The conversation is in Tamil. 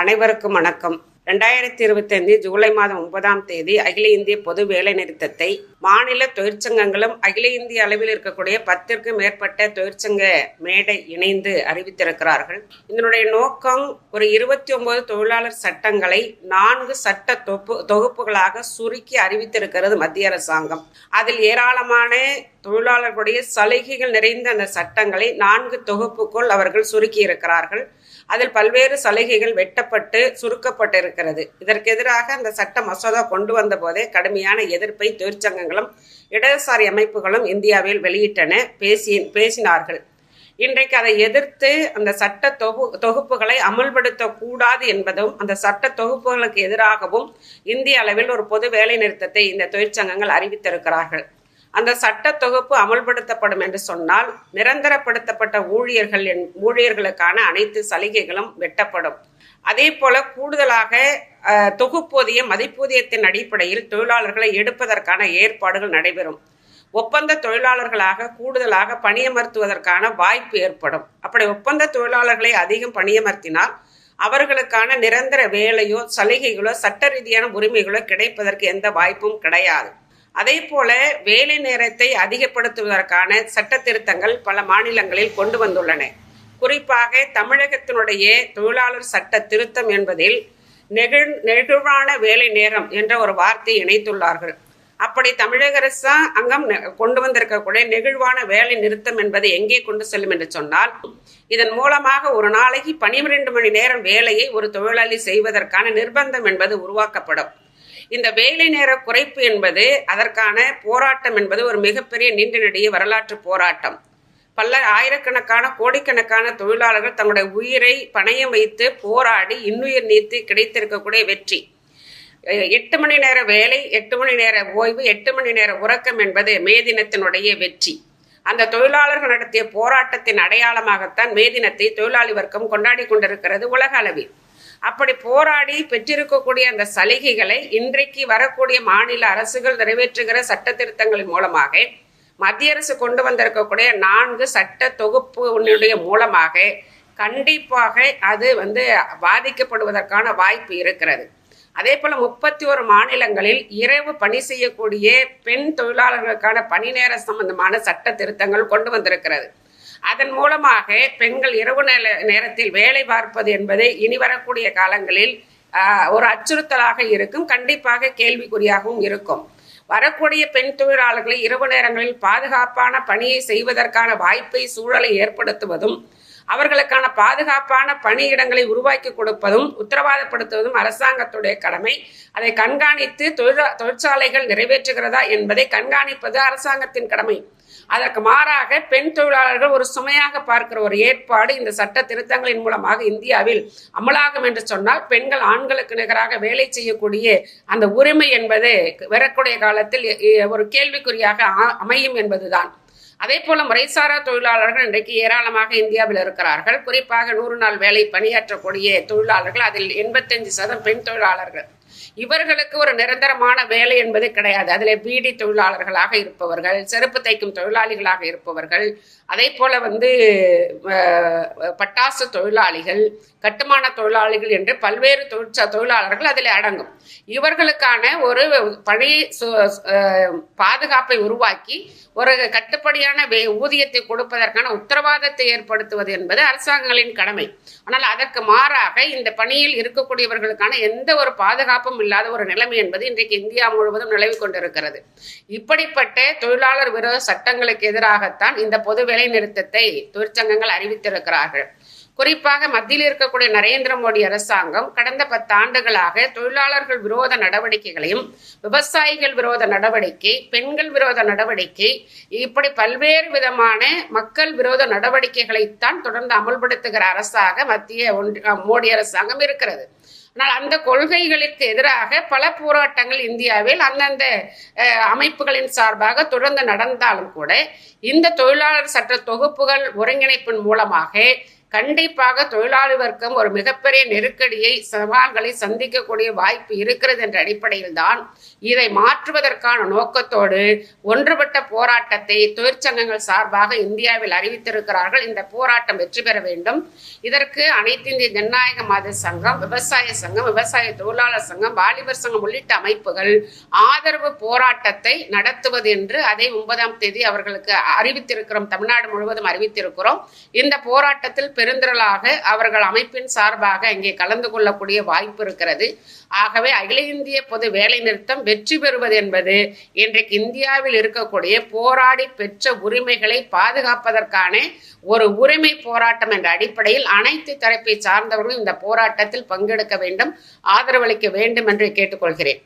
அனைவருக்கும் வணக்கம். ரெண்டாயிரத்தி இருபத்தைந்து ஜூலை மாதம் ஒன்பதாம் தேதி அகில இந்திய பொது வேலை நிறுத்தத்தை மாநில தொழிற்சங்கங்களும் அகில இந்திய அளவில் இருக்கக்கூடிய பத்திற்கும் மேற்பட்ட தொழிற்சங்க மேடை இணைந்து அறிவித்திருக்கிறார்கள். இதனுடைய நோக்கம் ஒரு இருபத்தி ஒன்பது தொழிலாளர் சட்டங்களை நான்கு சட்ட தொப்பு தொகுப்புகளாக சுருக்கி அறிவித்திருக்கிறது மத்திய அரசாங்கம். அதில் ஏராளமான தொழிலாளர்களுடைய சலுகைகள் நிறைந்த அந்த சட்டங்களை நான்கு தொகுப்புக்குள் அவர்கள் சுருக்கி இருக்கிறார்கள் அதில் பல்வேறு சலுகைகள் வெட்டப்பட்டு சுருக்கப்பட்டிருக்கிறது. இதற்கு எதிராக அந்த சட்ட மசோதா கொண்டு வந்த போதே கடுமையான எதிர்ப்பை தொழிற்சங்கங்களும் இடதுசாரி அமைப்புகளும் இந்தியாவில் வெளியிட்டன. பேசி பேசினார்கள். இன்றைக்கு அதை எதிர்த்து அந்த சட்ட தொகு தொகுப்புகளை அமல்படுத்தக்கூடாது என்பதும் அந்த சட்ட தொகுப்புகளுக்கு எதிராகவும் இந்திய அளவில் ஒரு பொது வேலை நிறுத்தத்தை இந்த தொழிற்சங்கங்கள் அறிவித்திருக்கிறார்கள். அந்த சட்ட தொகுப்பு அமல்படுத்தப்படும் என்று சொன்னால் நிரந்தரப்படுத்தப்பட்ட ஊழியர்கள் என்- ஊழியர்களுக்கான அனைத்து சலுகைகளும் வெட்டப்படும். அதே போல கூடுதலாக தொகுப்போதிய தொகுப்பூதிய மதிப்பூதியத்தின் அடிப்படையில் தொழிலாளர்களை எடுப்பதற்கான ஏற்பாடுகள் நடைபெறும். ஒப்பந்த தொழிலாளர்களாக கூடுதலாக பணியமர்த்துவதற்கான வாய்ப்பு ஏற்படும். அப்படி ஒப்பந்த தொழிலாளர்களை அதிகம் பணியமர்த்தினால் அவர்களுக்கான நிரந்தர வேலையோ சலுகைகளோ சட்ட ரீதியான உரிமைகளோ கிடைப்பதற்கு எந்த வாய்ப்பும் கிடையாது. அதே போல வேலை நேரத்தை அதிகப்படுத்துவதற்கான சட்ட திருத்தங்கள் பல மாநிலங்களில் கொண்டு வந்துள்ளன. குறிப்பாக தமிழகத்தினுடைய தொழிலாளர் சட்ட திருத்தம் என்பதில் நெகிழ் நெகிழ்வான வேலை நேரம் என்ற ஒரு வார்த்தையை இணைத்துள்ளார்கள். அப்படி தமிழக அரசு அங்கம் நெ- கொண்டு வந்திருக்கக்கூடிய நெகிழ்வான வேலை நிறுத்தம் என்பதை எங்கே கொண்டு செல்லும் என்று சொன்னால் இதன் மூலமாக ஒரு நாளைக்கு பனிரெண்டு மணி நேரம் வேலையை ஒரு தொழிலாளி செய்வதற்கான நிர்பந்தம் என்பது உருவாக்கப்படும். இந்த வேலை நேர குறைப்பு என்பது அதற்கான போராட்டம் என்பது ஒரு மிகப்பெரிய நீண்ட நெடிய வரலாற்று போராட்டம். பல ஆயிரக்கணக்கான கோடிக்கணக்கான தொழிலாளர்கள் தங்களுடைய உயிரை பணயம் வைத்து போராடி இன்னுயிர் நீத்து கிடைத்திருக்கக்கூடிய வெற்றி. எட்டு மணி நேர வேலை எட்டு மணி நேர ஓய்வு எட்டு மணி நேர உறக்கம் என்பது மே தினத்தினுடைய வெற்றி. அந்த தொழிலாளர்கள் நடத்திய போராட்டத்தின் அடையாளமாகத்தான் மே தினத்தை தொழிலாளி வர்க்கம் கொண்டாடி கொண்டிருக்கிறது உலக அளவில். அப்படி போராடி பெற்றிருக்கக்கூடிய அந்த சலுகைகளை இன்றைக்கு வரக்கூடிய மாநில அரசுகள் நிறைவேற்றுகிற சட்ட திருத்தங்களின் மூலமாக மத்திய அரசு கொண்டு வந்திருக்கக்கூடிய நான்கு சட்ட தொகுப்புடைய மூலமாக கண்டிப்பாக அது வந்து பாதிக்கப்படுவதற்கான வாய்ப்பு இருக்கிறது. அதே போல முப்பத்தி ஒரு மாநிலங்களில் இரவு பணி செய்யக்கூடிய பெண் தொழிலாளர்களுக்கான பணி நேர சம்பந்தமான சட்ட திருத்தங்கள் கொண்டு வந்திருக்கிறது. அதன் மூலமாக பெண்கள் இரவு நேர நேரத்தில் வேலை பார்ப்பது என்பது இனி வரக்கூடிய காலங்களில் ஒரு அச்சுறுத்தலாக இருக்கும். கண்டிப்பாக கேள்விக்குறியாகவும் இருக்கும். வரக்கூடிய பெண் தொழிலாளர்களை இரவு நேரங்களில் பாதுகாப்பான பணியை செய்வதற்கான வாய்ப்பை சூழலை ஏற்படுத்துவதும் அவர்களுக்கான பாதுகாப்பான பணியிடங்களை உருவாக்கி கொடுப்பதும் உத்தரவாதப்படுத்துவதும் அரசாங்கத்துடைய கடமை. அதை கண்காணித்து தொழிற தொழிற்சாலைகள் நிறைவேற்றுகிறதா என்பதை கண்காணிப்பது அரசாங்கத்தின் கடமை. அதற்கு மாறாக பெண் தொழிலாளர்கள் ஒரு சுமையாக பார்க்கிற ஒரு ஏற்பாடு இந்த சட்ட திருத்தங்களின் மூலமாக இந்தியாவில் அமலாகும் என்று சொன்னால் பெண்கள் ஆண்களுக்கு நிகராக வேலை செய்யக்கூடிய அந்த உரிமை என்பது வரக்கூடிய காலத்தில் ஒரு கேள்விக்குறியாக அ- அமையும் என்பதுதான். அதே போல முறைசாரா தொழிலாளர்கள் இன்றைக்கு ஏராளமாக இந்தியாவில் இருக்கிறார்கள். குறிப்பாக நூறு நாள் வேலை பணியாற்றக்கூடிய தொழிலாளர்கள் அதில் எண்பத்தஞ்சு சதம் பெண் தொழிலாளர்கள். இவர்களுக்கு ஒரு நிரந்தரமான வேலை என்பது கிடையாது. அதில் பீடி தொழிலாளர்களாக இருப்பவர்கள் செருப்பு தைக்கும் தொழிலாளிகளாக இருப்பவர்கள் அதே போல வந்து பட்டாசு தொழிலாளிகள் கட்டுமான தொழிலாளிகள் என்று பல்வேறு தொழிற்சா தொழிலாளர்கள் அதில் அடங்கும். இவர்களுக்கான ஒரு பணி சு- பாதுகாப்பை உருவாக்கி ஒரு கட்டுப்படியான வே- ஊதியத்தை கொடுப்பதற்கான உத்தரவாதத்தை ஏற்படுத்துவது என்பது அரசாங்கங்களின் கடமை. ஆனால் அதற்கு மாறாக இந்த பணியில் இருக்கக்கூடியவர்களுக்கான எந்த ஒரு பாதுகாப்பும் இல்லாத ஒரு நிலைமை என்பது இன்றைக்கு இந்தியா முழுவதும் நிலவி கொண்டிருக்கிறது. இப்படிப்பட்ட தொழிலாளர் விரோத சட்டங்களுக்கு எதிராகத்தான் இந்த பொது வேலை நிறுத்தத்தை தொழிற்சங்கங்கள் அறிவித்திருக்கிறார்கள். குறிப்பாக மத்தியில் இருக்கக்கூடிய நரேந்திர மோடி அரசாங்கம் கடந்த பத்து ஆண்டுகளாக தொழிலாளர்கள் விரோத நடவடிக்கைகளையும் விவசாயிகள் விரோத நடவடிக்கை பெண்கள் விரோத நடவடிக்கை இப்படி பல்வேறு விதமான மக்கள் விரோத நடவடிக்கைகளைத்தான் தொடர்ந்து அமல்படுத்துகிற அரசாக மத்திய ஒன்றிய மோடி அரசாங்கம் இருக்கிறது. ஆனால் அந்த கொள்கைகளுக்கு எதிராக பல போராட்டங்கள் இந்தியாவில் அந்தந்த அஹ், அமைப்புகளின் சார்பாக தொடர்ந்து நடந்தாலும் கூட இந்த தொழிலாளர் சட்ட தொகுப்புகள் ஒருங்கிணைப்பின் மூலமாக கண்டிப்பாக தொழிலாளி வர்க்கம் ஒரு மிகப்பெரிய நெருக்கடியை சவால்களை சந்திக்கக்கூடிய வாய்ப்பு இருக்கிறது என்ற அடிப்படையில் தான் இதை மாற்றுவதற்கான நோக்கத்தோடு ஒன்றுபட்ட போராட்டத்தை தொழிற்சங்கங்கள் சார்பாக இந்தியாவில் அறிவித்திருக்கிறார்கள். இந்த போராட்டம் வெற்றி பெற வேண்டும். இதற்கு அனைத்து இந்திய ஜனநாயக மாத சங்கம் விவசாய சங்கம் விவசாய தொழிலாளர் சங்கம் வாலிபர் சங்கம் உள்ளிட்ட அமைப்புகள் ஆதரவு போராட்டத்தை நடத்துவது என்று அதை ஒன்பதாம் தேதி அவர்களுக்கு அறிவித்திருக்கிறோம். தமிழ்நாடு முழுவதும் அறிவித்திருக்கிறோம். இந்த போராட்டத்தில் பெருந்திரளாக அவர்கள் அமைப்பின் சார்பாக இங்கே கலந்து கொள்ளக்கூடிய வாய்ப்பு இருக்கிறது. ஆகவே அகில இந்திய பொது வேலை நிறுத்தம் வெற்றி பெறுவது என்பது இன்றைக்கு இந்தியாவில் இருக்கக்கூடிய போராடி பெற்ற உரிமைகளை பாதுகாப்பதற்கான ஒரு உரிமை போராட்டம் என்ற அடிப்படையில் அனைத்து தரப்பை சார்ந்தவர்களும் இந்த போராட்டத்தில் பங்கெடுக்க வேண்டும் ஆதரவளிக்க வேண்டும் என்று கேட்டுக்கொள்கிறேன்.